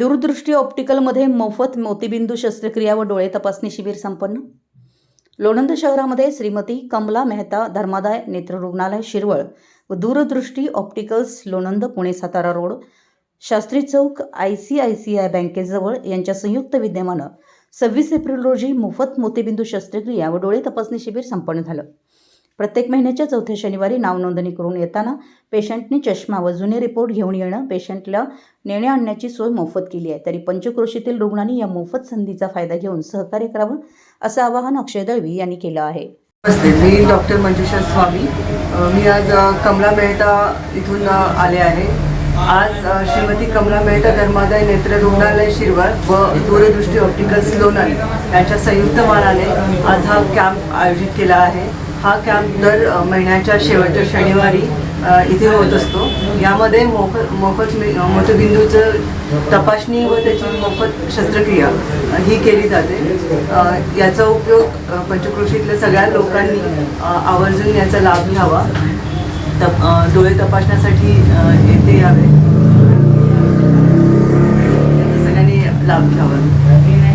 दूरदृष्टी ऑप्टिकलमध्ये मोफत मोतीबिंदू शस्त्रक्रिया व डोळे तपासणी शिबिर संपन्न? लोणंद शहरामध्ये श्रीमती कमला मेहता धर्मादाय नेत्र रुग्णालय शिरवळ व Doordrishti opticals Lonand Pune Satara road Shastri chowk I C I C I बँकेजवळ यांच्या संयुक्त विद्यमानं सव्वीस एप्रिल रोजी मोफत मोतीबिंदू शस्त्रक्रिया व डोळे तपासणी शिबिर संपन्न झालं. प्रत्येक महिन्याच्या चौथ्या शनिवारी नावनोंदणी करून येताना पेशंटनी चष्मा व जुने रिपोर्ट घेऊन येणं पेशंटला नेणे आणण्याची सोय मोफत केली आहे. तरी पंचक्रोशीतील रुग्णांनी या मोफत संधीचा फायदा घेऊन सहकार्य करावं असं आवाहन अक्षय दळवी यांनी केलं आहे. नमस्ते मी डॉक्टर मंजुषा स्वामी. मी आज कमला मेहता इथून आले आहे. आज श्रीमती कमला मेहता धर्मादाय नेत्र रुग्णालय शिरवळ व दूरदृष्टी ऑप्टिकल्स लोणंद यांच्या संयुक्त मानाने आज हा कॅम्प आयोजित केला आहे. हा कॅम्प दर महिन्याच्या शेवटच्या शनिवारी इथे होत असतो. यामध्ये मोफत मोफत मी- तपासणी व त्याची मोफत शस्त्रक्रिया ही केली जाते. याचा उपयोग पंचकृषीतल्या सगळ्या लोकांनी आवर्जून याचा लाभ घ्यावा. तप डोळे तपासण्यासाठी येथे यावे. सगळ्यांनी लाभ घ्यावा.